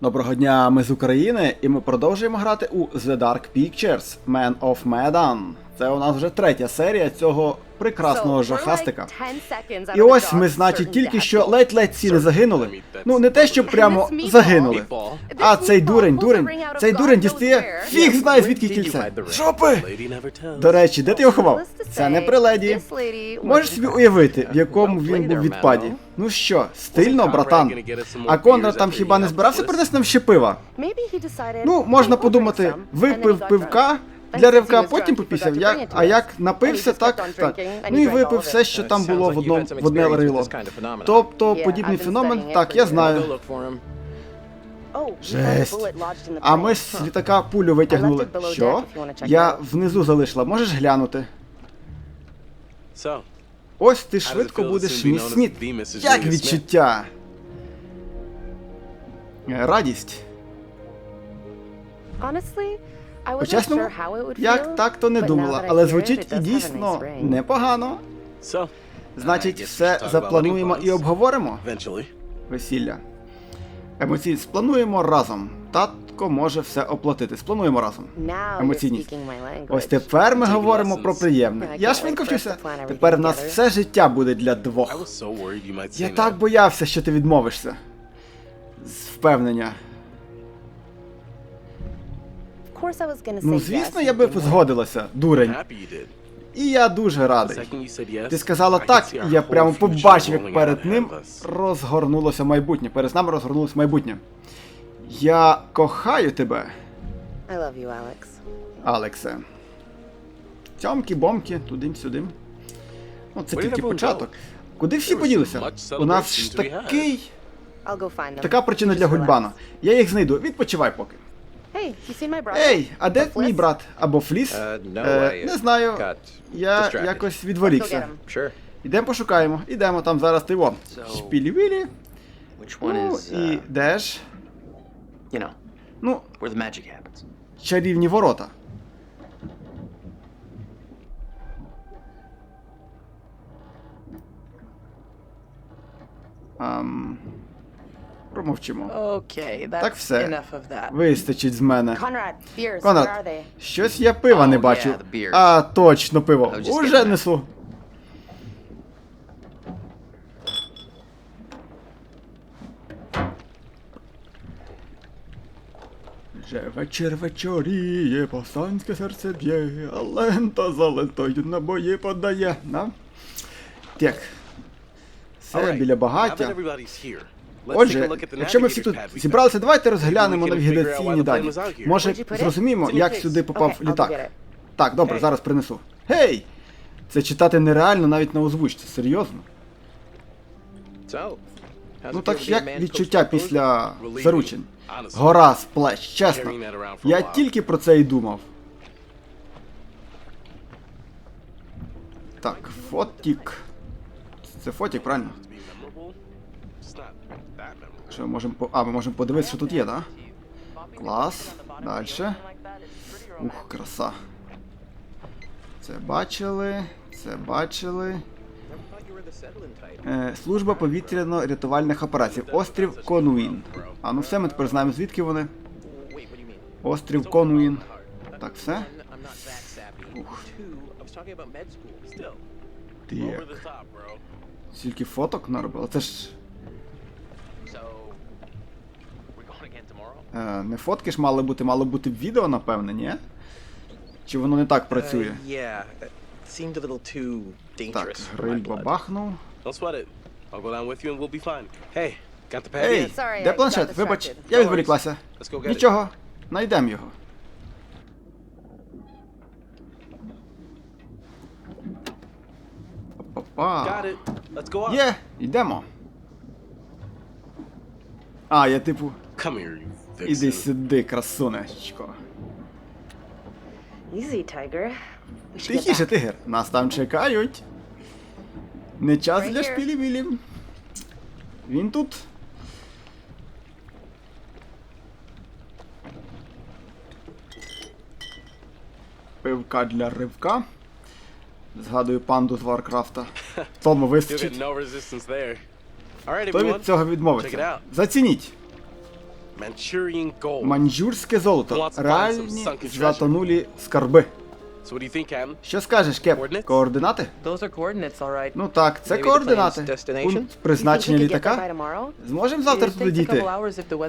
Доброго дня, ми з України, і ми продовжуємо грати у The Dark Pictures Man of Medan. Це у нас вже третя серія цього прекрасного жахастика. І ось ми, значить, тільки що ледь-ледь всі не загинули. Ну, не те, що прямо загинули. А цей дурень, дурень, цей дурень дістає фіг знає звідки кільце. Жопи! До речі, де ти його ховав? Це не при леді. Можеш собі уявити, в якому він був відпаді. Ну що, стильно, братан. А Конрад там хіба не збирався принести нам ще пива? Ну, можна подумати, випив пивка для ривка, потім попісяв. Як, а як напився, так, так. Ну і випив все, що там було в одному в одне рило. Тобто, подібний феномен, так, я знаю. Жесть. А ми з літака пулю витягнули. Що? Я внизу залишила, можеш глянути? Ось ти швидко будеш міс Сміт. Як відчуття? Е, Радість. По-чесному, як так то не думала, але звучить і дійсно непогано. Значить, все заплануємо і обговоримо. Весілля. Емоційність сплануємо разом. Татко може все оплатити. Сплануємо разом. Емоційність. Ось тепер ми говоримо про приємне. Я швидко вчуся. Тепер в нас все життя буде для двох. Я так боявся, що ти відмовишся. З впевнення. Ну, звісно, я би згодилася, дурень. І я дуже радий. Ти сказала так, і я прямо побачив, як перед ним розгорнулося майбутнє. Перед нами розгорнулося майбутнє. Я кохаю тебе, Алексе. Цьомки-бомки, тудим-сюдим. Ну, це тільки початок. Куди всі поділися? У нас ж такий. Така причина для гульбану. Я їх знайду. Відпочивай поки. Ей, а де мій брат? Або Фліс? Uh, no, Е, не знаю. got Я distracted. якось відворікся. Sure. Ідемо пошукаємо. Ідемо там зараз ти во. So- Шпілі-вілі. Which one Ну, і uh, де ж? You know, Ну, where the magic happens? чарівні ворота. Ам... Промовчимо. Okay, that's Так все. enough of that. Вистачить з мене. Conrad, beers, where are Конрад, they? щось я пива не Oh, бачу. yeah, the beers. А, точно пиво. Уже that. несу. Вже вечір вечоріє, повстанське серце б'є, а лента за лентою набої подає. На? Так. Все біля багаття. Отже, якщо ми всі тут зібралися, давайте розглянемо навігаційні дані. Може, зрозуміємо, як сюди попав літак. Так, добре, зараз принесу. Гей! Це читати нереально навіть на озвучці, серйозно. So, Ну так як відчуття після Relieving. Гора з плеч, чесно. Я тільки про це і думав. Так, фотік. Це фотік, правильно? Що ми можемо по. А, ми можемо подивитися, що тут є, так? Клас. Дальше. Ух, краса. Це бачили. Це бачили. Е, служба повітряно-рятувальних операцій. Острів Конуін. А ну все, ми тепер знаємо, звідки вони. Острів Конуін. Так, все. Ух. Так. Стільки фоток наробили. Це ж е, не фотки ж мали бути, мало бути відео, напевне, ні? Чи воно не так працює? Uh. Так, гриль бабахнув. Don't sweat it. I'll go down with you and we'll be fine. Hey, got the pad? Ей, Sorry, де планшет? Вибач, я відволіклася. Нічого, найдемо його. Опа. Got it. Let's go out. Є, йдемо. А, я типу. Come here, you Іди сюди, красунечко. Easy, Tiger. Тихіше, тигр. Нас там чекають. Не час для here. шпілі-вілі. Він тут. Пивка для ривка. Згадую панду з Варкрафта. Тому вистачить. Хто від цього відмовиться? Зацініть. Маньчжурське золото. Реальні затонулі скарби. So what do you think, Captain? Що скажеш, Кеп? Координати? Those are coordinates, all right. Ну так, це координати. Пункт призначення літака. Зможемо завтра туди дійти?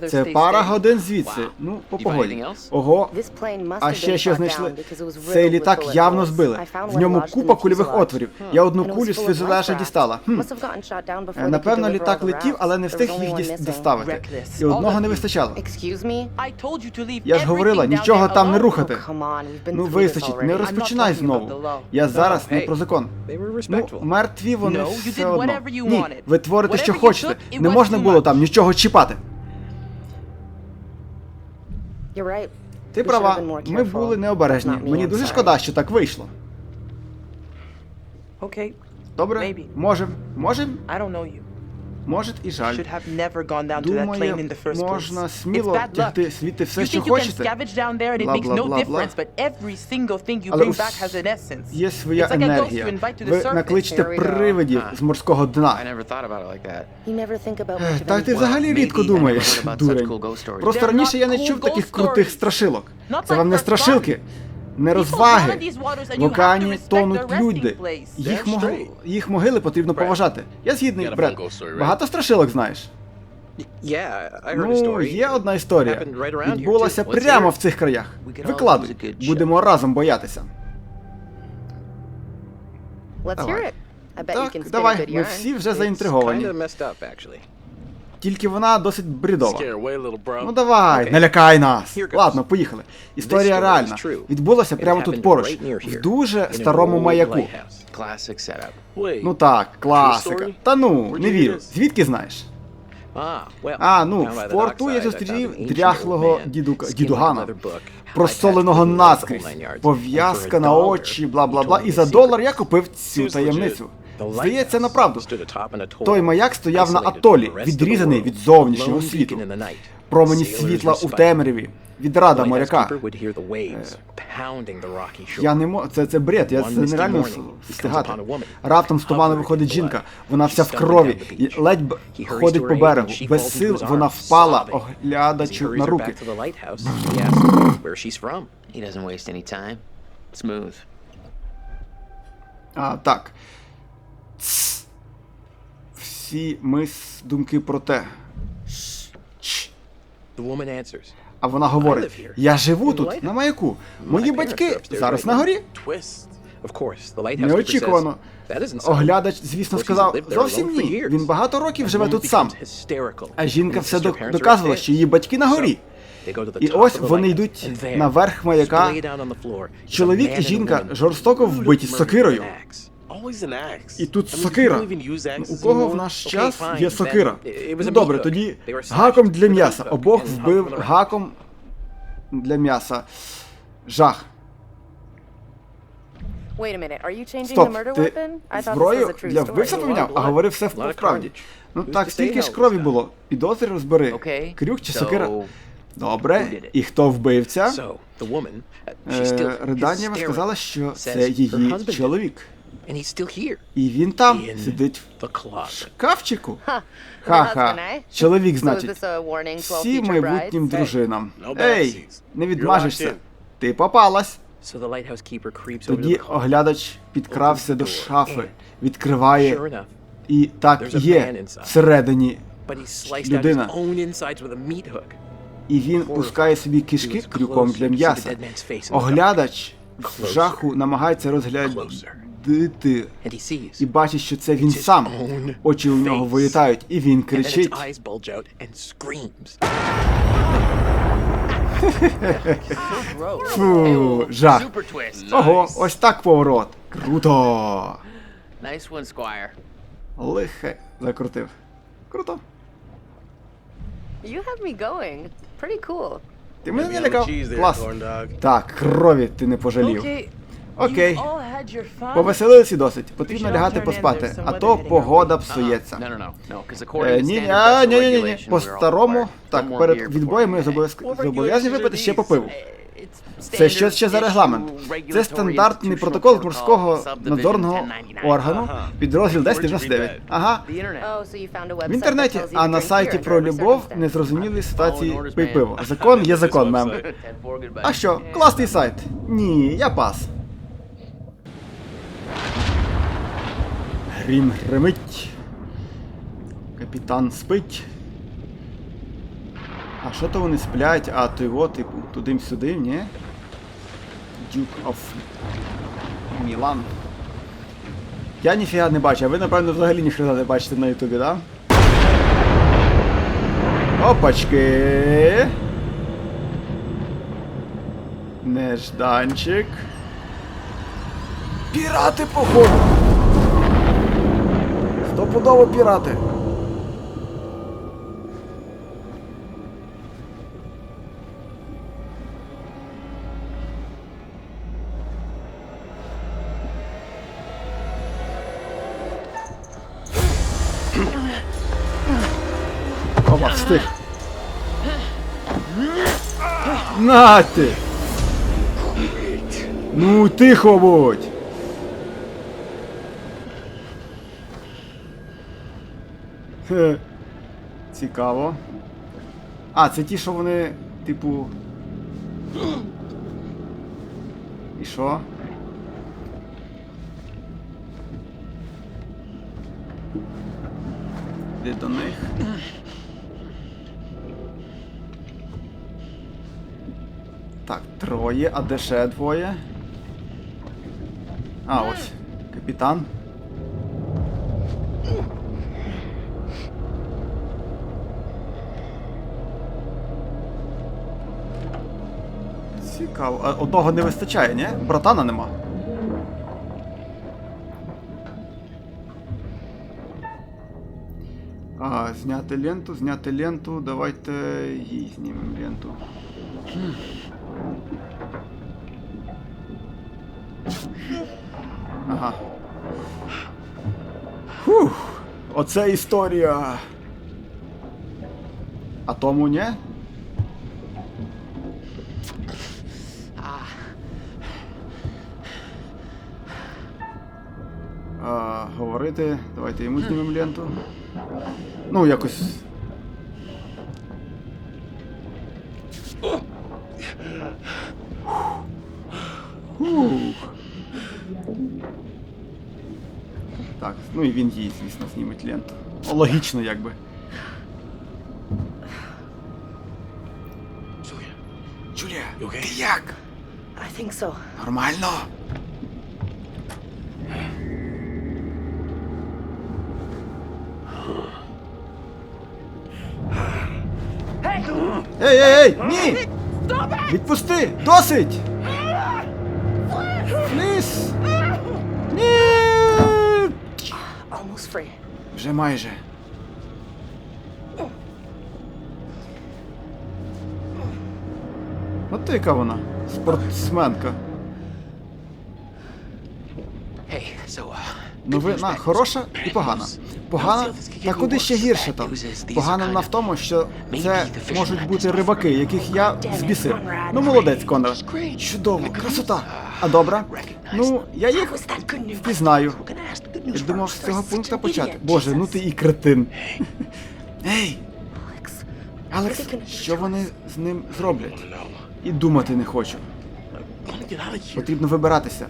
Це пара годин звідси. Ну, по погоді. anything else? Ого. This plane must А have ще been що shot знайшли? down because it was riddled Цей літак явно збили. I found В ньому купа the кульових отворів. Я одну кулю з фюзеляжа дістала. Хм. Must have gotten shot down before Е, they could Напевно, літак летів, але не встиг їх доставити. І одного не вистачало. Excuse me? I told you to leave Я ж говорила, нічого там не рухати. Oh, Ну вистачить, не. Розпочинай знову. Я зараз не про закон. Ну, мертві вони все одно. Ні, ви творите, що хочете. Не можна було там нічого чіпати. Ти права, ми були необережні. Мені дуже шкода, що так вийшло. Добре? Можем, можем, може і жаль. Думаю, можна сміло тягти звідти все, що хочете. Але. Є своя енергія. Ви накличте привидів з морського дна. never thought about it like that. You never think about Ех, much of Та ти взагалі рідко думаєш, дурень. Просто раніше я не чув таких крутих страшилок. Це вам не страшилки, не People розваги. drown in these waters and В океані тонуть люди. Їх, That's мог... straight. їх могили потрібно поважати. Я згідний, Бред. Багато страшилок знаєш. Ну, є одна історія. Відбулася прямо в цих краях. Викладуй. Будемо разом боятися. Давай. Так, давай, ми всі вже заінтриговані. Тільки вона досить bro. Ну давай, Окей. не лякай нас. Ладно, поїхали. Історія реальна. true. Відбулася прямо тут поруч, в дуже старому маяку. Ну так, класика. Та ну, не вірю. Звідки знаєш? Ah, А, ну, в порту я зустрів дряхлого дідука- дідугана, просоленого наскрізь, пов'язка на очі, бла-бла-бла, і за долар я купив цю таємницю. Здається, направду. Той маяк стояв на атолі, відрізаний від зовнішнього світу. Промені світла у темряві. Відрада моряка. Я не можу, це, це бред, я це нереально встигати. Раптом з туману виходить жінка, вона вся в крові, і ледь б ходить to по берегу. Без сил вона впала, hurries на руки. А, так. Тс. Всі ми с- думки про те. А вона говорить: Я живу тут, на маяку. Мої батьки зараз на горі. Неочікувано. Оглядач, звісно, сказав, зовсім ні. Він багато років живе тут сам. А жінка все доказувала, що її батьки на горі. І ось вони йдуть наверх маяка. Чоловік і жінка жорстоко вбиті з сокирою. І тут сокира. Ну, У кого в наш час є сокира? Ну добре, тоді гаком для м'яса. Обох вбив гаком для м'яса. Жах. Стоп, ти зброю для вбивця поміняв, а говорив все carnage. Ну так, стільки ж крові було. Підозри розбери. Okay. Крюк чи so, сокира? Добре. І хто вбивця? Uh, Е, hysterical, сказала, що це її чоловік. And he's still here, І він там in сидить в the closet. шкафчику. Ха-ха. eh? Чоловік, значить. this a warning to all Всі future майбутнім дружинам. Ей, не відмажешся. Ти попалась. So the lighthouse keeper creeps over to Тоді the closet. оглядач підкрався до шафи, Sure відкриває, enough, і так There's і a є man inside. всередині. but he sliced out Людина. his own insides with a meat hook. І він пускає собі кишки крюком для м'яса. Оглядач в жаху намагається розглядати And he sees. і бачить, що це він сам. Очі у нього face. вилітають, і він кричить. eyes bulge out and screams. Фу, жах. Ого, ось так поворот. Круто. Nice one, Squire. Лихе закрутив. Круто. You have me going. Pretty cool. Ти мене не лякав. cheese there, Клас. corn dog. Так, крові ти не пожалів. Okay. Окей. І досить. Потрібно лягати поспати, а то погода псується. Е, Ні, а, ні, ні, ні, ні. По старому, так, перед відбоєм ми What зобов'язані випити ще по пиву. Це що ще за регламент? Це стандартний протокол морського надзорного органу, підрозділ 1099. Ага. Oh, В інтернеті, а на сайті про любов незрозумілі ситуації пий пиво. Закон є закон, мем. А що, класний сайт? Ні, я пас. Грім гримить. Капітан спить. А що то вони сплять? А то його, типу, туди-сюди, ні? Duke of Milan. Я ніфіга не бачу, а ви, напевно, взагалі ніхрена не бачите на Ютубі, да? Опачки. Нежданчик. Пірати, походу! Стопудово пірати. Опа, встиг. На ти! Ну, тихо будь! Хе. Цікаво. А, це ті, що вони, типу. І що? Де до них? Так, троє, а де ще двоє? А, ось. Капітан. Цікаво. А одного не вистачає, ні? Братана нема. А, зняти ленту, зняти ленту, давайте їй знімемо ленту. Ага. Фух, оце історія. А тому ні? Говорити. Давайте йому знімемо ленту. Ну, якось. Фух. Так, ну і він їй, звісно, зніметь ленту. О, логічно, якби. Julia, Джулія, ти як? I think so. Нормально. Ей, ей, ей! Ні! Відпусти! Досить! Фліс! Ні! Almost free. Вже майже. От ти яка вона? Спортсменка. Uh, Новина хороша і погана. Погана, та куди ще гірше там? Погана вона в тому, що це можуть бути рибаки, яких я збісив. Ну молодець, Конрад. Чудово, красота. А добра? Ну, я їх впізнаю. Я думав з цього пункту почати. Боже, ну ти і кретин. Ей, Алекс, що вони з ним зроблять? І думати не хочу. Потрібно вибиратися.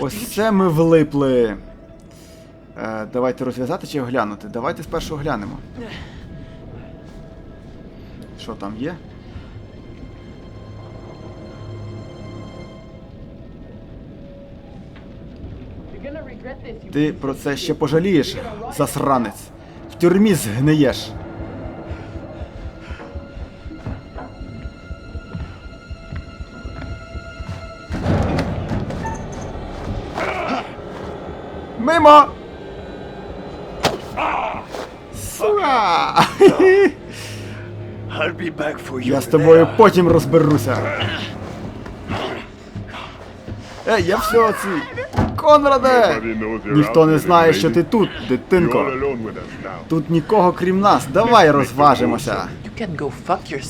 Ось це ми влипли. Е, давайте розв'язати чи оглянути. Давайте спершу оглянемо. Що там є? Ти про це ще пожалієш, засранець. В тюрмі згниєш. Я з тобою потім розберуся. Ей, я все ці. Конраде! Ніхто не знає, що ти тут, дитинко. Тут нікого крім нас. Давай розважимося.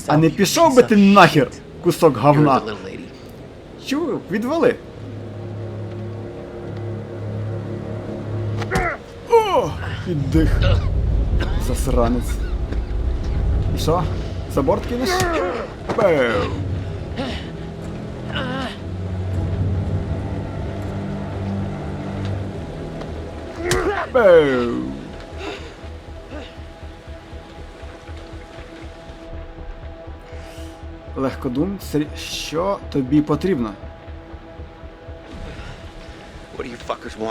А не пішов би ти нахер, кусок говна. Чую, відвали. О! Піддих. Засранець. І що? За борт кинеш? Бев. Бев. Легкодум, що тобі потрібно?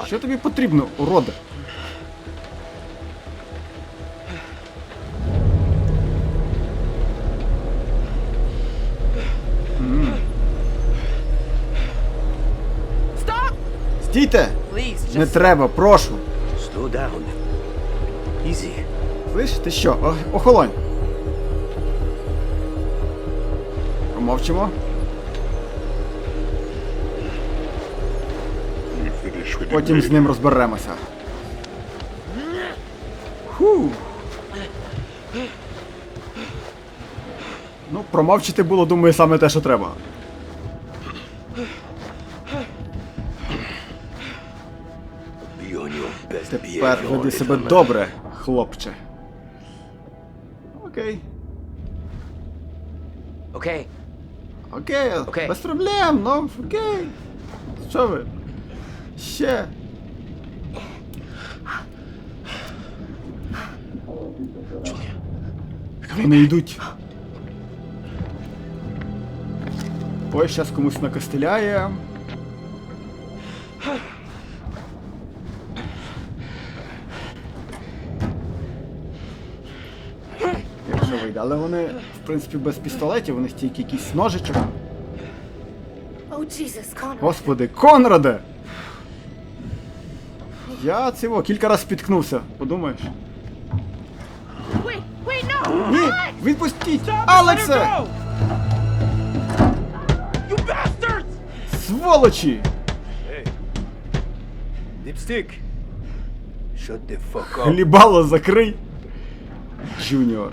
Що тобі потрібно, уроде? Стійте! Не треба, прошу. Слиш, ти що? О- охолонь. Помовчимо. Потім з ним розберемося. Фу. Ну, промовчити було, думаю, саме те, що треба. Тепер веди себе добре, хлопче. Окей. Okay. Окей, Окей. без проблем, ну окей. Що ви? Ще. Вони йдуть. Ой, щас комусь накостеляє. Але вони, в принципі, без пістолетів, у них тільки якийсь ножичок. Oh. Господи, Конраде! Я цього кілька разів спіткнувся, подумаєш. Ні! Відпустіть! Алексе! Сволочі! Up. Хлібало закрий! Джуніор.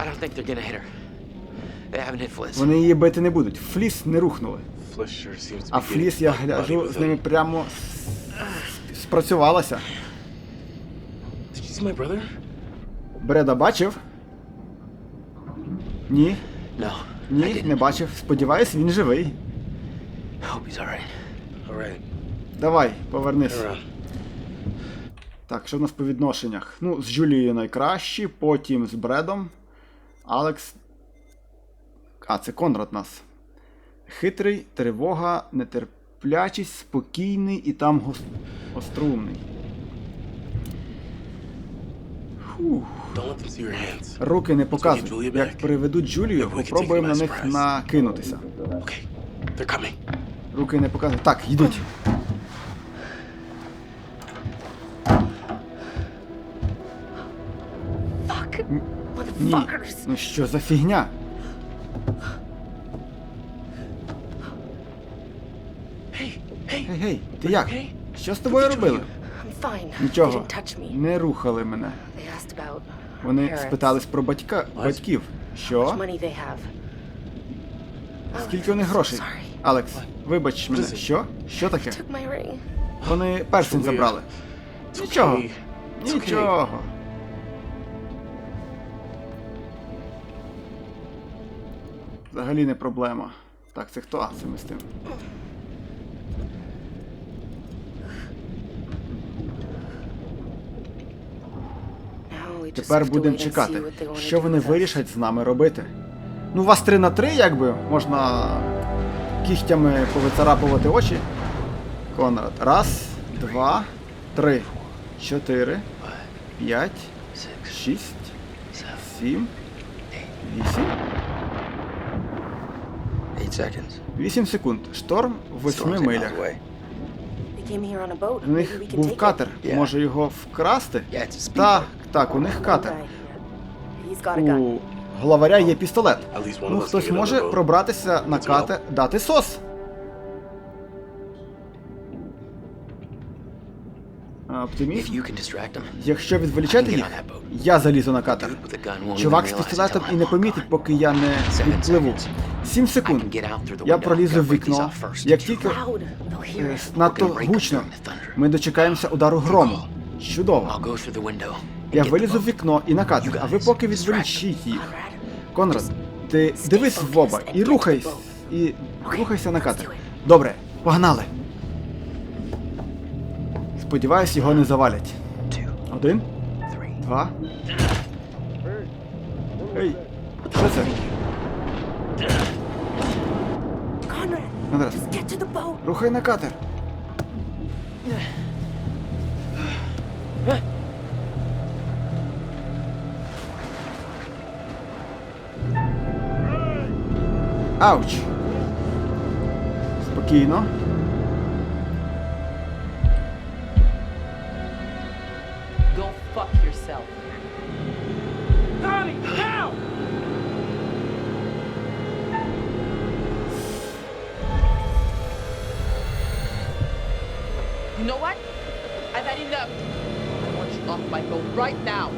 I don't think they're gonna hit her. They haven't hit Fliss. Вони її бити не будуть. Фліс не рухнули. Flesh sure seems to А Фліс, я bloody гляжу, with з ними прямо с- спрацювалася. Did you see my brother? Бреда бачив? Ні, No. I ні, didn't. не бачив. Сподіваюсь, він живий. Hope he's alright. All right. Давай, повернись. Around. Так, що в нас по відношеннях? Ну, з Джулією найкращі, потім з Бредом. Алекс. А, це Конрад нас. Хитрий, тривога, нетерплячість, спокійний і там гос... Фух. Hands. Руки не показуй. Як приведуть Джулію, попробуємо на них накинутися. Руки не показуй. Так, йдуть. Motherfuckers! Ну що за фігня? Гей, гей, ти як? Що з тобою робили? Me. Не рухали мене. Вони спитались про батька, батьків. Що? Скільки у них грошей? Алекс, вибач мене. Що? Що таке? Вони перстень забрали. Нічого. Нічого. Взагалі не проблема. Так, це хто? А, це ми з тим. Тепер будемо чекати, що вони вирішать з нами робити. Ну, вас 3 на 3, якби, можна кігтями повицарапувати очі. Конрад. Раз, два, три, чотири, п'ять, шість, сім, вісім. Eight seconds. Вісім секунд. Шторм в восьми Storm's eight милях. У них був катер. Yeah. Може його вкрасти? Так, так, у них катер. У главаря є пістолет. Ну, хтось може the boat. пробратися на катер, дати сос. Оптиміст. Якщо відволічати їх, on that boat. я залізу на катер. Чувак з пістолетом і не помітить, поки я не відпливу. Seconds. 7 I секунд. Я пролізу в вікно. Як тільки е, надто гучно, ми дочекаємося удару грому. Чудово. Я вилізу в вікно і накатик, а ви поки відволічіть їх. Конрад, ти дивись в оба і рухайся, і рухайся на катер. Добре, погнали. Сподіваюсь, його не завалять. Один, два. Ей, що це? Boat. рухай на катер. Ауч. Спокійно. Go fuck yourself. Donnie, know what? I've had enough. I want you off my boat right now.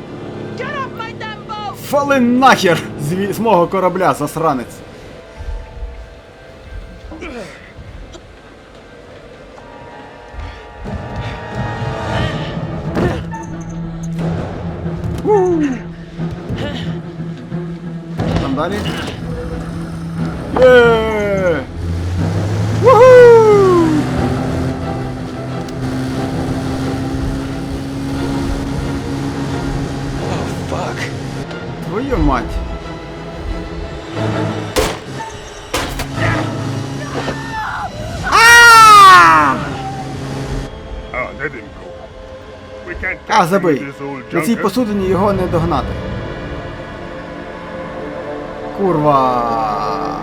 Get off my damn boat! Фали нахер з, з мого корабля, засранець. А, забий. На цій посудині його не догнати. Курва.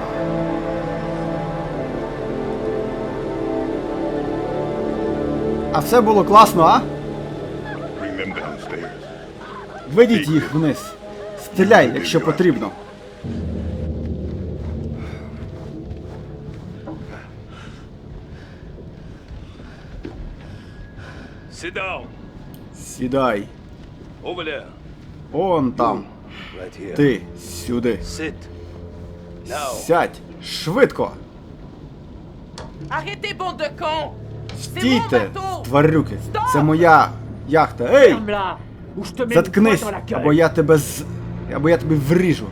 А все було класно, а? Ведіть їх вниз. Стріляй, якщо потрібно. Sit down. Сідай. Он там. Ти сюди. Сядь. Швидко. Стійте, тварюки. Це моя яхта. Ей! Заткнись, або я тебе з. або я тобі вріжу.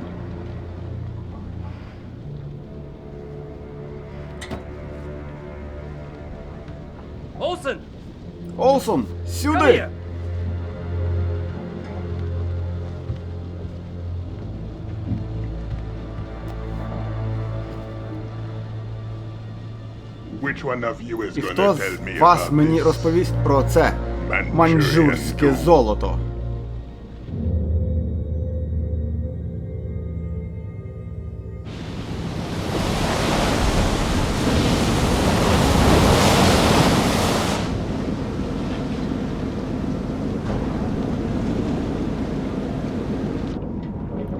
Олсон, Come сюди! Which one of you is І gonna хто tell me з вас about мені this? розповість про це Manchurian маньчжурське gold. золото?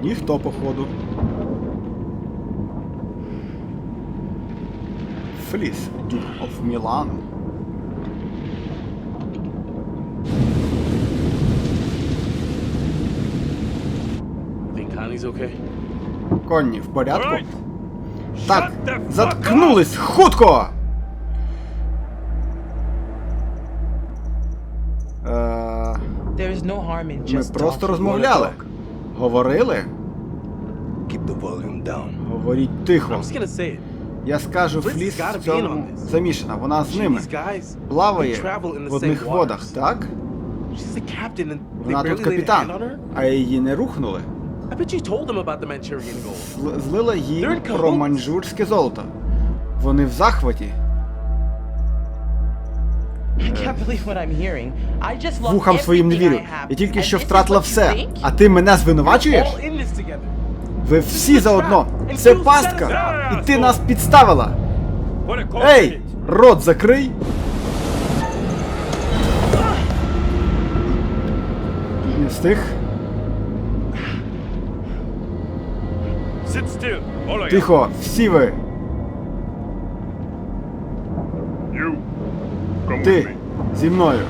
Ніхто, походу. Фліс, Duke of Milan. Think Connie's okay? Конні, в порядку? Так, заткнулись, хутко! Е, ми just просто розмовляли. Говорили? Говоріть тихо. Я скажу, Фліс в цьому замішана. Вона з ними. Плаває в одних водах, так? Вона тут капітан, а її не рухнули. Злила in про маньчжурське золото. Вони в захваті. Вухам своїм не вірю. Я тільки що втратила все. А ти мене звинувачуєш? Ви всі заодно. Це пастка. І ти нас підставила. Ей! Рот закрий. Не встиг. Тихо, всі ви. Ти зі мною.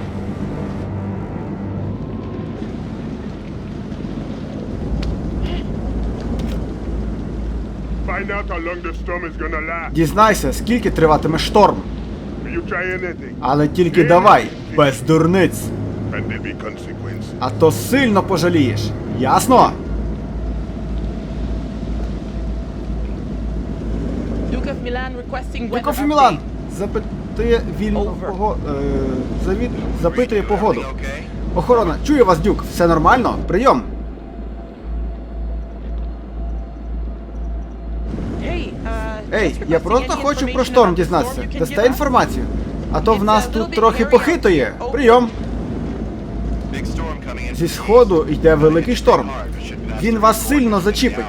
Find Find out how long the storm is gonna last. Дізнайся, скільки триватиме шторм. Але тільки давай, без дурниць. А то сильно пожалієш. Ясно? Duke of Milan Дюков Мілан запитує вільно пого... е, завід... запитує погоду. Охорона, чую вас, Дюк. Все нормально? Прийом. Ей, я просто хочу про шторм дізнатися. Дасте інформацію. А то в нас тут трохи похитує. Прийом. Зі сходу йде великий шторм. Він вас сильно зачіпить.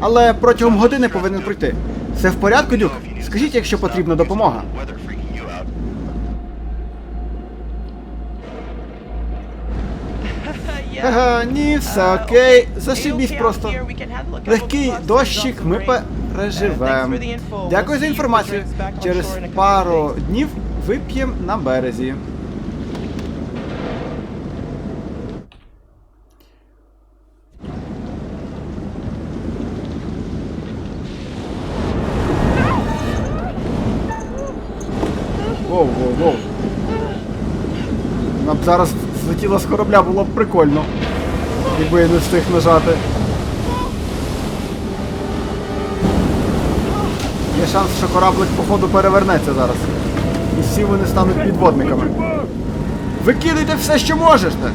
Але протягом години повинен прийти. Все в порядку, Дюк? Скажіть, якщо потрібна допомога. Ага, ні, все Uh, окей. Зашибісь просто. Легкий дощик, ми переживемо. Uh. Дякую за інформацію. Через пару днів вип'ємо на березі. Воу, воу, воу. Нам зараз злетіла з корабля, було б прикольно. Якби я не встиг нажати. Є шанс, що кораблик походу перевернеться зараз. І всі вони стануть підводниками. Викидайте все, що можете!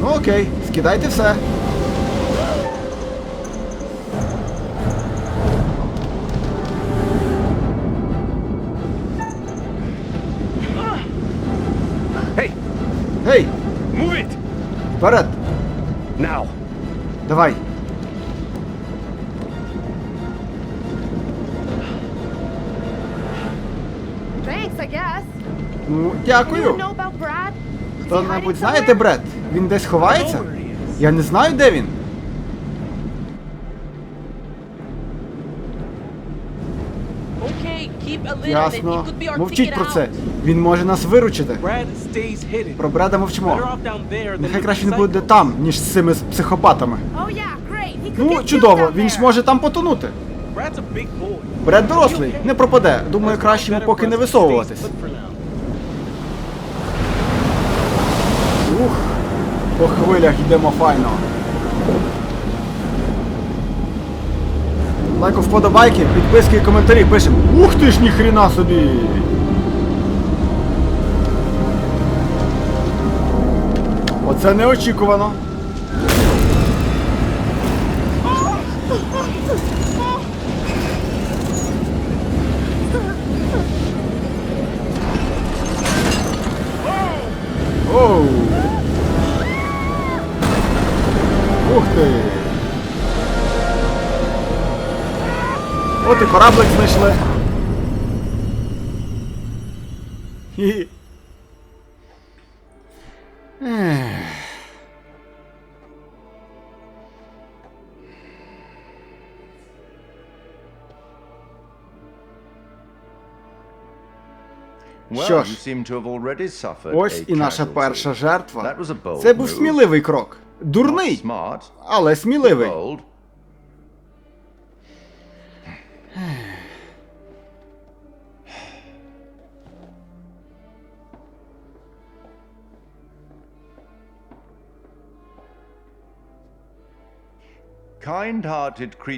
Ну окей, скидайте все. Дякую! Хто-небудь hiding знаєте? Бред? Він десь ховається? Я не знаю, де він. Ясно. Мовчіть про це. Він може нас виручити. Про Бреда мовчимо. Нехай краще не буде там, ніж з цими психопатами. Oh Ну, чудово, він ж може там потонути. Бред дорослий, не пропаде. Думаю, краще йому поки не висовуватись. But for now. Ух, по хвилях йдемо файно. Лайку вподобайки, підписки і коментарі пишемо. Ух ти ж ніхрена собі! Оце неочікувано. Оу! Ух ти! От і кораблик знайшли. Хі. Що ж, ось і наша перша жертва. Це був сміливий крок. Дурний, але сміливий.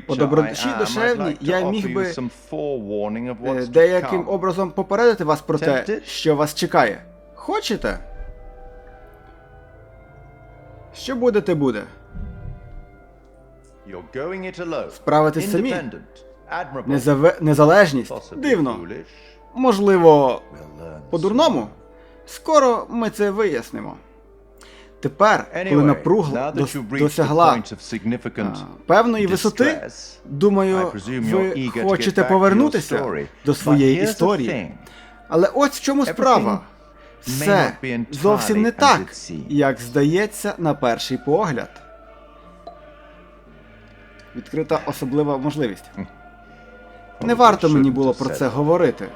По добродуші to я міг би е, деяким образом попередити вас про те, що вас чекає. Хочете? Що буде? It alone. Справитись самі? Незаве... Незалежність? Дивно. Можливо, по-дурному? Скоро ми це вияснимо. Тепер, коли напругла дос- досягла а, певної висоти, думаю, ви хочете повернутися до своєї історії. Але ось в чому справа. Все зовсім не так, як здається на перший погляд. Відкрита особлива можливість. Не варто мені було про це говорити.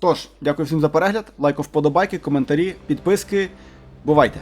Тож, дякую всім за перегляд, лайк, вподобайки, коментарі, підписки. Бувайте!